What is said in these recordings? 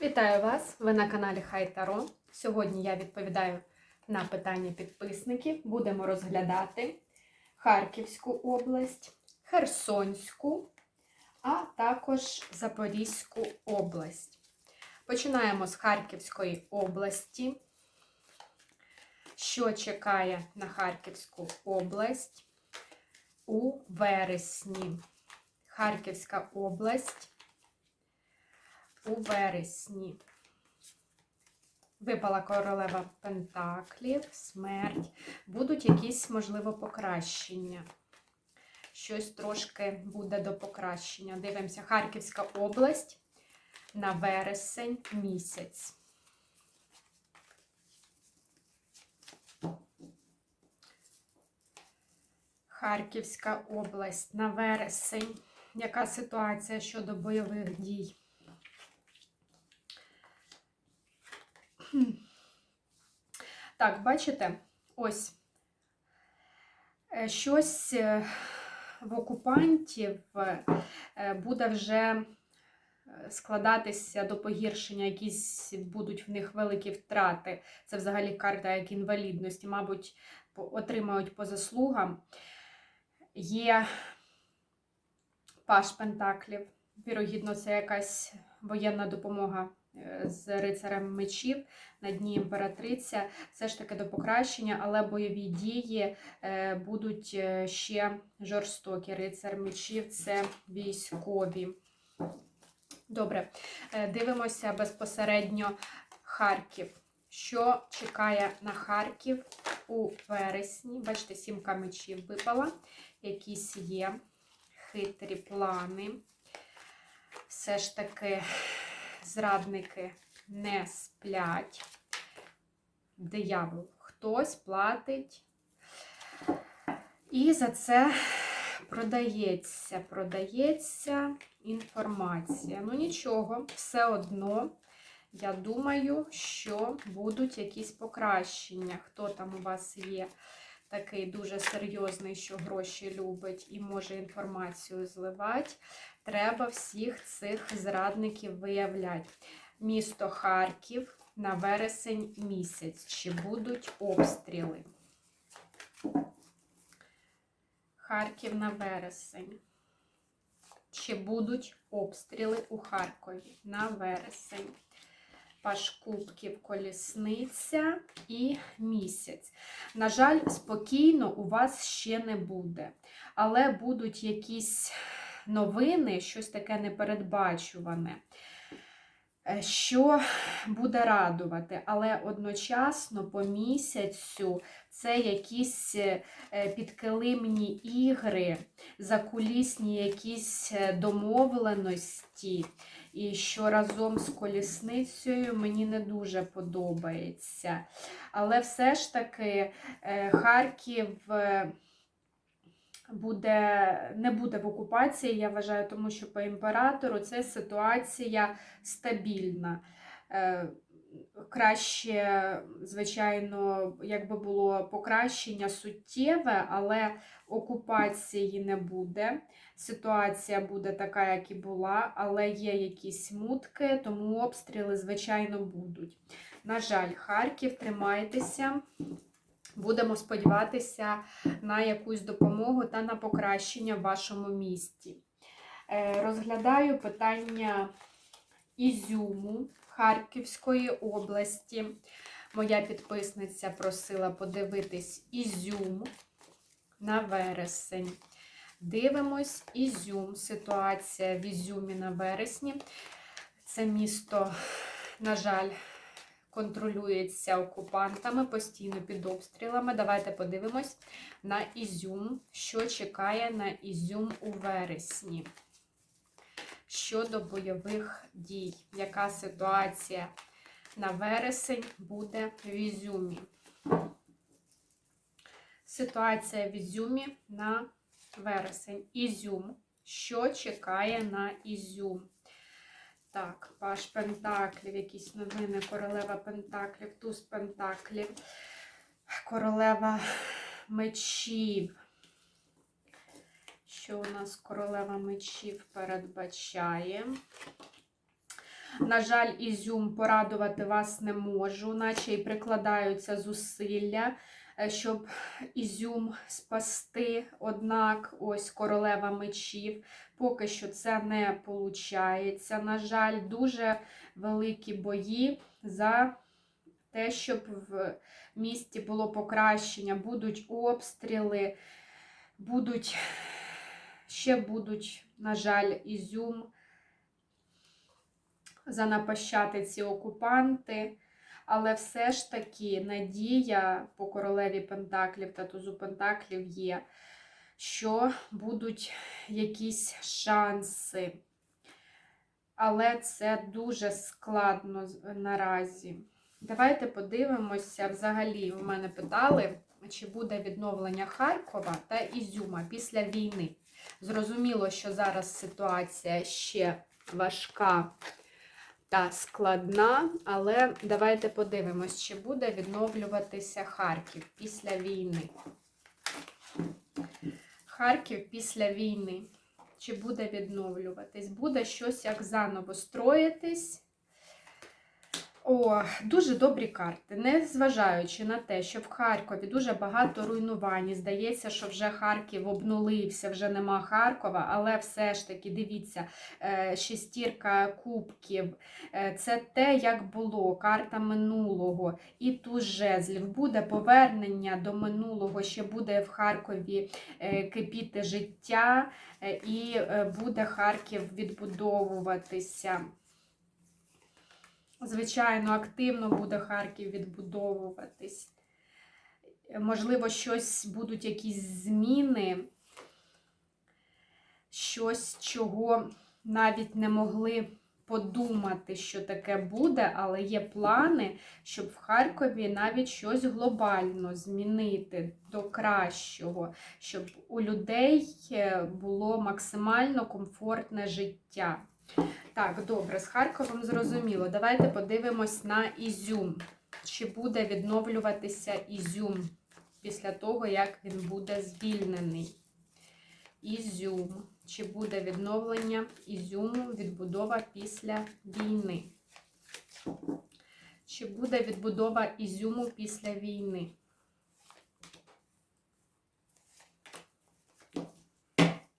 Вітаю вас! Ви на каналі Хай Таро. Сьогодні я відповідаю на питання підписників. Будемо розглядати Харківську область, Херсонську, а також Запорізьку область. Починаємо з Харківської області. Що чекає на Харківську область у вересні? Харківська область у вересні. Випала королева Пентаклів, смерть. Будуть якісь, можливо, покращення. Щось трошки буде до покращення. Дивимося, Харківська область на вересень місяць. Харківська область на вересень. Яка ситуація щодо бойових дій? Так, бачите, ось е, щось е, в окупантів е, буде вже складатися до погіршення, якісь будуть в них великі втрати. Це взагалі карта як інвалідності, мабуть, отримають по заслугам. Є паш Пентаклів. Вірогідно, це якась воєнна допомога з рицарем мечів на дні імператриця. Все ж таки до покращення, але бойові дії е, будуть е, ще жорстокі. Рицар мечів це військові. Добре, е, дивимося безпосередньо Харків. Що чекає на Харків у вересні? Бачите, сімка мечів випала, якісь є хитрі плани. Все ж таки зрадники не сплять. Диявол хтось платить. І за це продається, продається інформація. Ну, нічого, все одно, я думаю, що будуть якісь покращення. Хто там у вас є такий дуже серйозний, що гроші любить і може інформацію зливати треба всіх цих зрадників виявляти. Місто Харків на вересень місяць. Чи будуть обстріли? Харків на вересень. Чи будуть обстріли у Харкові на вересень? Паш кубків, колісниця і місяць. На жаль, спокійно у вас ще не буде. Але будуть якісь новини, щось таке непередбачуване, е, що буде радувати, але одночасно по місяцю це якісь е, підкилимні ігри, закулісні якісь е, домовленості. І що разом з колісницею мені не дуже подобається. Але все ж таки Харків буде, не буде в окупації, я вважаю, тому що по імператору це ситуація стабільна. Е, краще, звичайно, якби було покращення суттєве, але окупації не буде. Ситуація буде така, як і була, але є якісь мутки, тому обстріли, звичайно, будуть. На жаль, Харків, тримайтеся. Будемо сподіватися на якусь допомогу та на покращення в вашому місті. Е, розглядаю питання Ізюму Харківської області. Моя підписниця просила подивитись Ізюм на вересень. Дивимось Ізюм. Ситуація в Ізюмі на вересні. Це місто, на жаль, контролюється окупантами, постійно під обстрілами. Давайте подивимось на Ізюм, що чекає на Ізюм у вересні. Щодо бойових дій, яка ситуація на вересень буде в Ізюмі? Ситуація в Ізюмі на вересень. Ізюм. Що чекає на Ізюм? Так, Паш Пентаклів, якісь новини, королева Пентаклів, туз Пентаклів, королева мечів. Що у нас королева мечів передбачає? На жаль, Ізюм порадувати вас не можу, наче і прикладаються зусилля, щоб Ізюм спасти. Однак, ось королева мечів. Поки що це не виходить. На жаль, дуже великі бої за те, щоб в місті було покращення, будуть обстріли, будуть ще будуть, на жаль, Ізюм занапащати ці окупанти. Але все ж таки надія по королеві Пентаклів та тузу Пентаклів є, що будуть якісь шанси. Але це дуже складно наразі. Давайте подивимося. Взагалі, в мене питали, чи буде відновлення Харкова та Ізюма після війни. Зрозуміло, що зараз ситуація ще важка та складна, але давайте подивимось, чи буде відновлюватися Харків після війни. Харків після війни. Чи буде відновлюватись? Буде щось як заново строїтись. О, дуже добрі карти. Не на те, що в Харкові дуже багато руйнувань. Здається, що вже Харків обнулився, вже нема Харкова, але все ж таки, дивіться, е, шестірка кубків. Е, Це те, як було, карта минулого. І туз жезлів. Буде повернення до минулого, ще буде в Харкові е, кипіти життя, і буде Харків відбудовуватися. Звичайно, активно буде Харків відбудовуватись. Можливо, щось будуть якісь зміни, щось, чого навіть не могли подумати, що таке буде, але є плани, щоб в Харкові навіть щось глобально змінити до кращого, щоб у людей е, було максимально комфортне життя. Так, добре, з Харковом зрозуміло. Давайте подивимось на Ізюм. Чи буде відновлюватися Ізюм після того, як він буде звільнений? Ізюм. Чи буде відновлення Ізюму, відбудова після війни? Чи буде відбудова Ізюму після війни?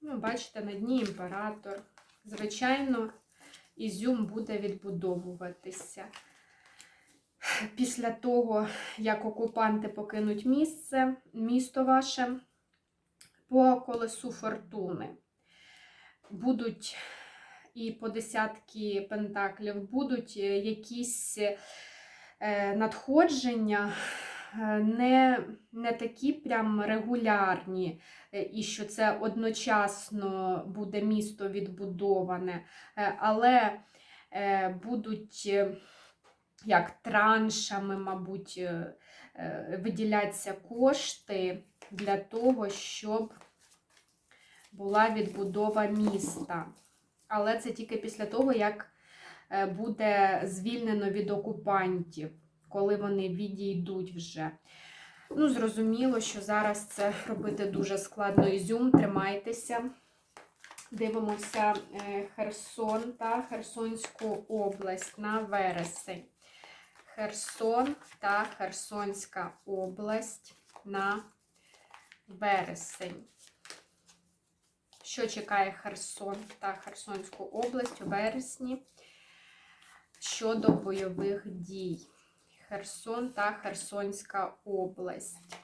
Ну, бачите, на дні імператор. Звичайно, Ізюм буде відбудовуватися. Після того, як окупанти покинуть місце, місто ваше по колесу фортуни. Будуть і по десятки пентаклів, будуть якісь е, надходження, не, не такі прям регулярні, е, і що це одночасно буде місто відбудоване, е, але е, будуть е, як траншами, мабуть, е, е, виділяться кошти для того, щоб була відбудова міста. Але це тільки після того, як е, буде звільнено від окупантів, коли вони відійдуть вже. Ну, зрозуміло, що зараз це робити дуже складно. Ізюм, тримайтеся. Дивимося е, Херсон та Херсонську область на вересень. Херсон та Херсонська область на вересень. Що чекає Херсон та Херсонську область у вересні щодо бойових дій? Херсон та Херсонська область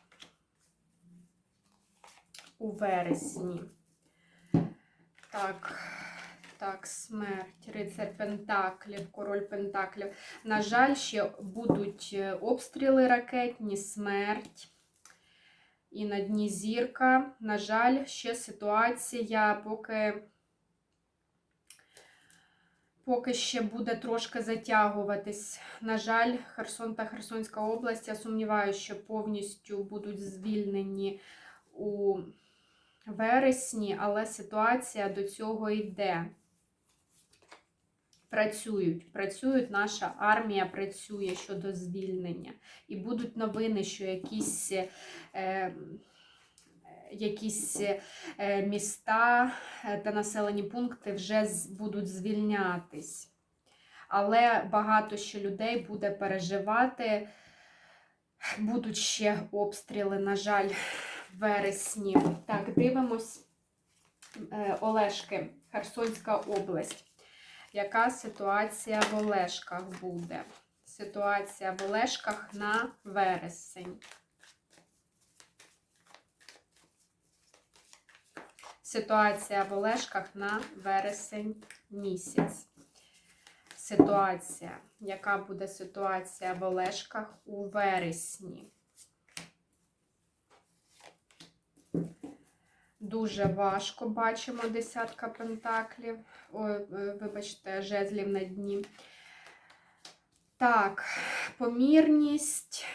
у вересні. Так, так, смерть, рицар Пентаклів, король Пентаклів. На жаль, ще будуть е, обстріли ракетні, смерть. І на дні зірка. На жаль, ще ситуація, поки поки ще буде трошки затягуватись. На жаль, Херсон та Херсонська область, я сумніваюся, що повністю будуть звільнені у вересні, але ситуація до цього йде. Працюють, працюють, наша армія працює щодо звільнення. І будуть новини, що якісь е, якісь е, міста е, та населені пункти вже будуть звільнятись. але багато ще людей буде переживати. Будуть ще обстріли, на жаль, в вересні. Так, дивимось. Е, Олешки, Херсонська область. Яка ситуація в Олешках буде? Ситуація в Олешках на вересень. Ситуація в Олешках на вересень місяць. Ситуація. Яка буде ситуація в Олешках у вересні? Дуже важко бачимо десятка пентаклів. Ой, е, вибачте, жезлів на дні. Так, помірність,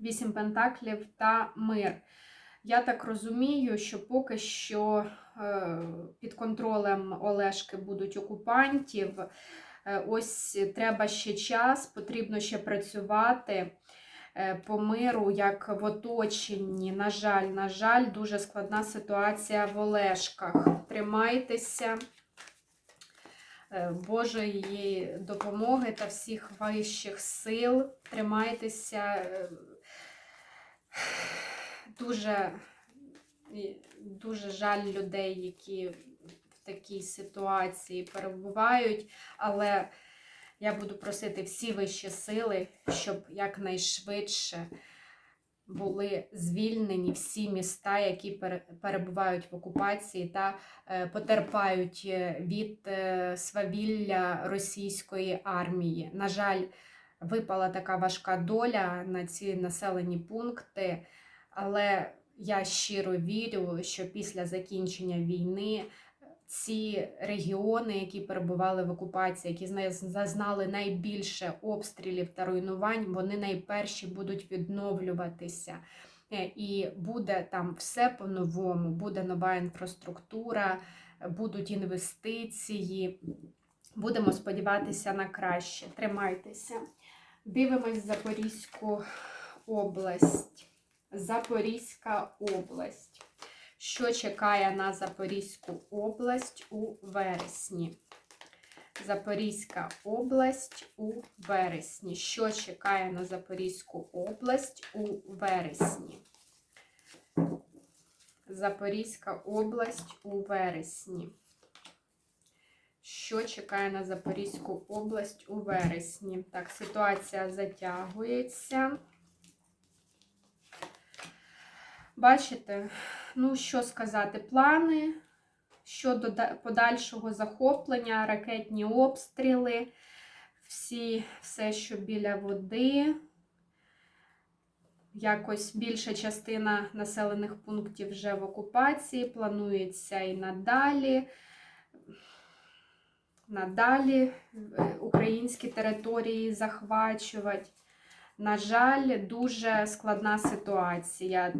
вісім пентаклів та мир. Я так розумію, що поки що е, під контролем Олешки будуть окупантів. Е, Ось треба ще час, потрібно ще працювати е, по миру, як в оточенні. На жаль, на жаль, дуже складна ситуація в Олешках. Тримайтеся. Божої допомоги та всіх вищих сил. Тримайтеся. Дуже, дуже жаль людей, які в такій ситуації перебувають, але я буду просити всі вищі сили, щоб якнайшвидше були звільнені всі міста, які пере- перебувають в окупації та е, потерпають е, від е, свавілля російської армії. На жаль, випала така важка доля на ці населені пункти. Але я щиро вірю, що після закінчення війни ці регіони, які перебували в окупації, які зазнали найбільше обстрілів та руйнувань, вони найперші будуть відновлюватися. Е, І буде там все по-новому, буде нова інфраструктура, будуть інвестиції. Будемо сподіватися на краще. Тримайтеся. Дивимось Запорізьку область. Запорізька область. Що чекає на Запорізьку область у вересні? Запорізька область у вересні. Що чекає на Запорізьку область у вересні? Запорізька область у вересні. Що чекає на Запорізьку область у вересні? Так, ситуація затягується. Бачите, ну що сказати, плани щодо подальшого захоплення, ракетні обстріли, всі, все, що біля води. Якось більша частина населених пунктів вже в окупації, планується і надалі. Надалі е, українські території захвачувати. На жаль, дуже складна ситуація.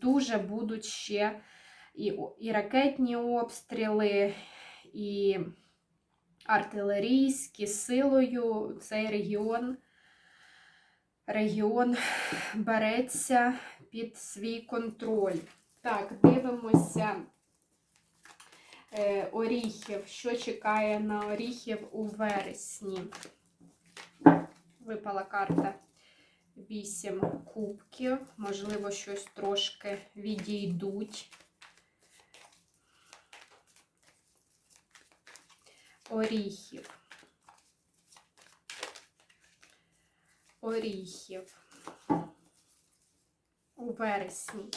Дуже будуть ще і, і ракетні обстріли, і артилерійські силою. Цей регіон, регіон береться під свій контроль. Так, дивимося. Е, Оріхів. Що чекає на Оріхів у вересні? Випала карта 8 кубків. Можливо, щось трошки відійдуть. Оріхів. Оріхів. У вересні.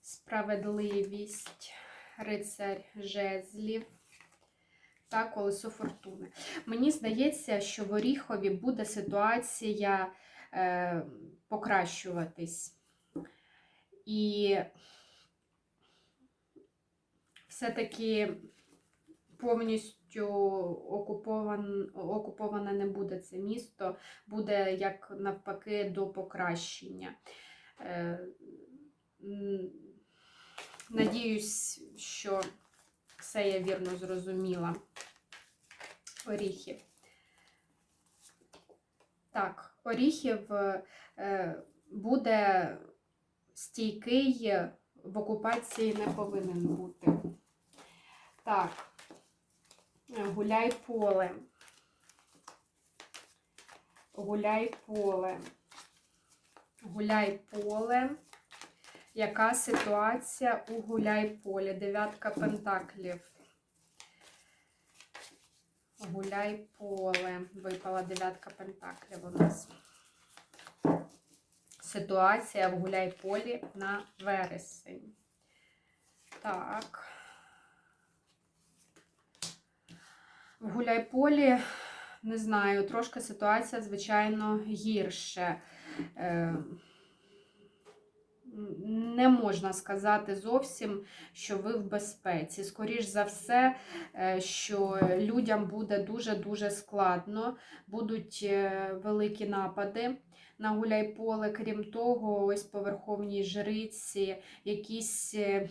Справедливість. Рицарь жезлів та колесо фортуни. Мені здається, що в Оріхові буде ситуація покращуватись. І все-таки повністю окупован, окуповане не буде це місто, буде як навпаки до покращення. Е, Надіюсь, що все я вірно зрозуміла. Оріхів. Так, оріхів е, буде стійкий, в окупації не повинен бути. Так, гуляй поле. Гуляй поле. Гуляй поле. Яка ситуація у гуляй поле? Дев'ятка пентаклів. Гуляй поле. Випала дев'ятка пентаклів у нас. Ситуація в гуляй полі на вересень. Так. В гуляй полі, не знаю, трошки ситуація, звичайно, гірше. Не можна сказати зовсім, що ви в безпеці. Скоріш за все, е, що людям буде дуже-дуже складно, будуть е, великі напади на гуляйполе. Крім того, ось по верховній жриці якісь. е,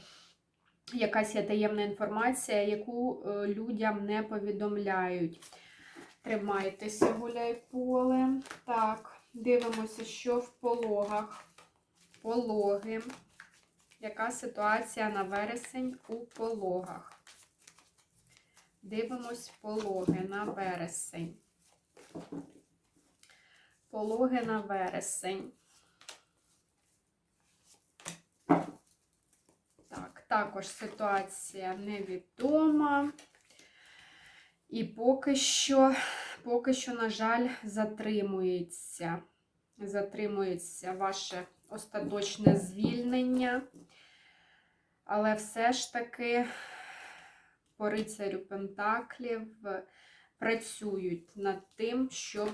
Якась є таємна інформація, яку людям не повідомляють. Тримайтеся, гуляй поле. Так, дивимося, що в пологах. Пологи. Яка ситуація на вересень у пологах? Дивимось пологи на вересень. Пологи на вересень. Так, також ситуація невідома. І поки що, поки що, на жаль, затримується. Затримується ваше остаточне звільнення. Але все ж таки по рицарю Пентаклів працюють над тим, щоб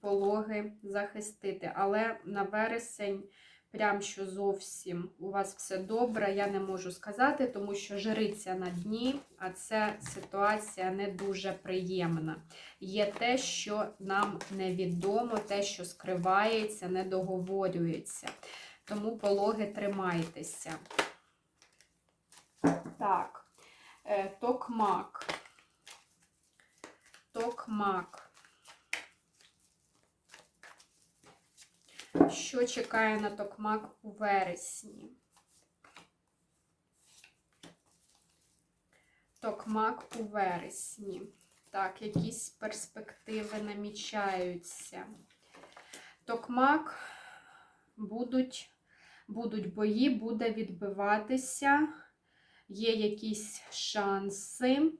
пологи захистити. Але на вересень прям що зовсім у вас все добре, я не можу сказати, тому що жриця на дні, а це ситуація не дуже приємна. Є те, що нам невідомо, те, що скривається, не договорюється. Тому пологи тримайтеся. Так, е, токмак. Токмак. Що чекає на токмак у вересні? Токмак у вересні. Так, якісь перспективи намічаються. Токмак будуть, будуть бої, буде відбиватися, є якісь шанси.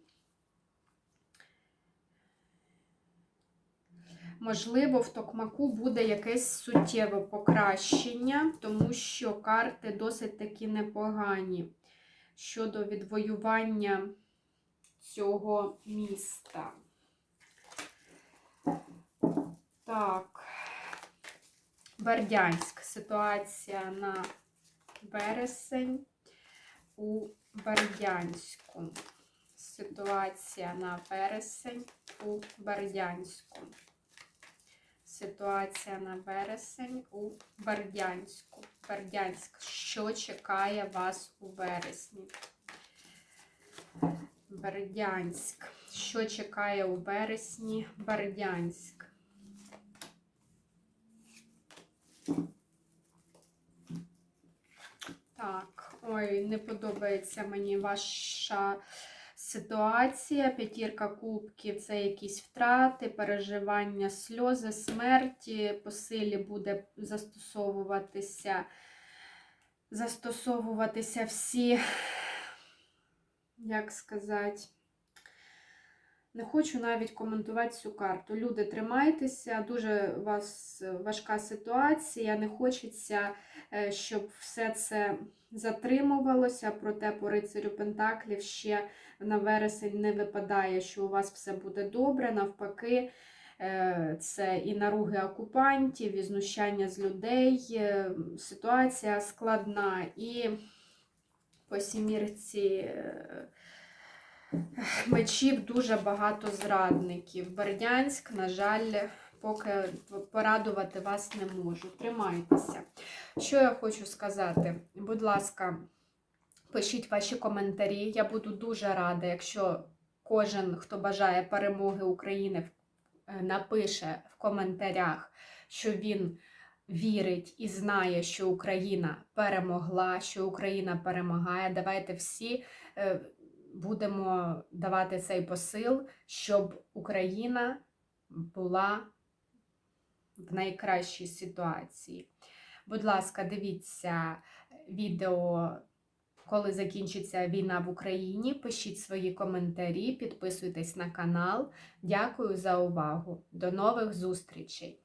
Можливо, в токмаку буде якесь суттєве покращення, тому що карти досить таки непогані щодо відвоювання цього міста. Так, Бердянськ. Ситуація на вересень у Бердянську. Ситуація на вересень у Бердянську. Ситуація на вересень у Бердянську. Бердянськ. Що чекає вас у вересні? Бердянськ. Що чекає у вересні? Бердянськ. Так, ой, не подобається мені ваша ситуація. П'ятірка кубків це якісь втрати, переживання, сльози, смерті. По силі буде застосовуватися, застосовуватися всі, як сказати, не хочу навіть коментувати цю карту. Люди, тримайтеся, дуже вас важка ситуація, не хочеться, е, щоб все це затримувалося, проте по рицарю Пентаклів ще на вересень не випадає, що у вас все буде добре. Навпаки, е, це і наруги окупантів, і знущання з людей. е, Ситуація складна. І по сімірці мечів дуже багато зрадників. Бердянськ, на жаль, поки порадувати вас не можу. Тримайтеся. Що я хочу сказати? Будь ласка, пишіть ваші коментарі. Я буду дуже рада, якщо кожен, хто бажає перемоги України, е, напише в коментарях, що він вірить і знає, що Україна перемогла, що Україна перемагає. Давайте всі е, будемо давати цей посил, щоб Україна була в найкращій ситуації. Будь ласка, дивіться відео, коли закінчиться війна в Україні. Пишіть свої коментарі, підписуйтесь на канал. Дякую за увагу. До нових зустрічей!